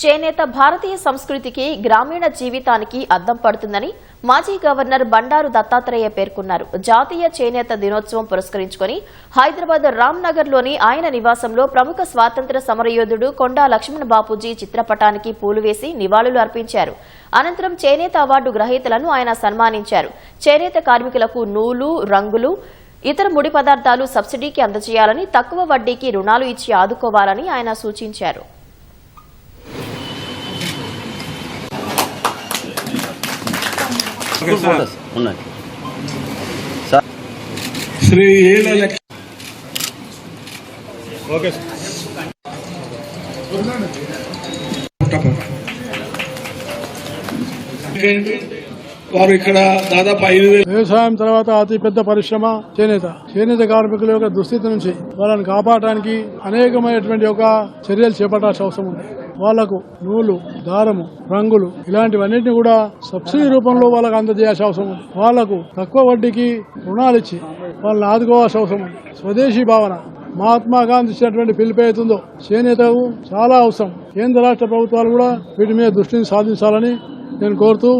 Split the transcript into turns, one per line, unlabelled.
చేనేత భారతీయ సంస్కృతికి గ్రామీణ జీవితానికి అద్దం పడుతుందని మాజీ గవర్నర్ బండారు దత్తాత్రేయ పేర్కొన్నారు. జాతీయ చేనేత దినోత్సవం పురస్కరించుకుని హైదరాబాద్ రామ్నగర్లోని ఆయన నివాసంలో ప్రముఖ స్వాతంత్ర సమరయోధుడు కొండా లక్ష్మణ బాపూజీ చిత్రపటానికి పూలు వేసి నివాళులు అర్పించారు. అనంతరం చేనేత అవార్డు గ్రహీతలను ఆయన సన్మానించారు. చేనేత కార్మికులకు నూలు రంగులు ఇతర ముడి పదార్థాలు సబ్సిడీకి అందజేయాలని తక్కువ వడ్డీకి రుణాలు ఇచ్చి ఆదుకోవాలని ఆయన సూచించారు.
ఫోటోస్ ఉన్నాయి. సార్
శ్రీ ఏల లక్ష ఓకే వారు ఇక్కడ దాదాపు ఐదు వేల
వ్యవసాయం తర్వాత అతి పెద్ద పరిశ్రమ చేనేత. చేనేత కార్మికుల యొక్క దుస్థితి నుంచి వాళ్ళని కాపాడటానికి అనేకమైనటువంటి ఒక చర్యలు చేపట్టాల్సిన అవసరం ఉంది. వాళ్ళకు నూలు దారము రంగులు ఇలాంటివన్నింటినీ కూడా సబ్సిడీ రూపంలో వాళ్ళకు అందజేయాల్సిన అవసరం ఉంది. వాళ్ళకు తక్కువ వడ్డీకి రుణాలు ఇచ్చి వాళ్ళని ఆదుకోవాల్సిన అవసరం ఉంది. స్వదేశీ భావన మహాత్మా గాంధీ ఇచ్చినటువంటి పిలుపు అవుతుందో చేనేతకు చాలా అవసరం. కేంద్ర రాష్ట్ర ప్రభుత్వాలు కూడా వీటి మీద దృష్టిని సాధించాలని నేను కోరుతూ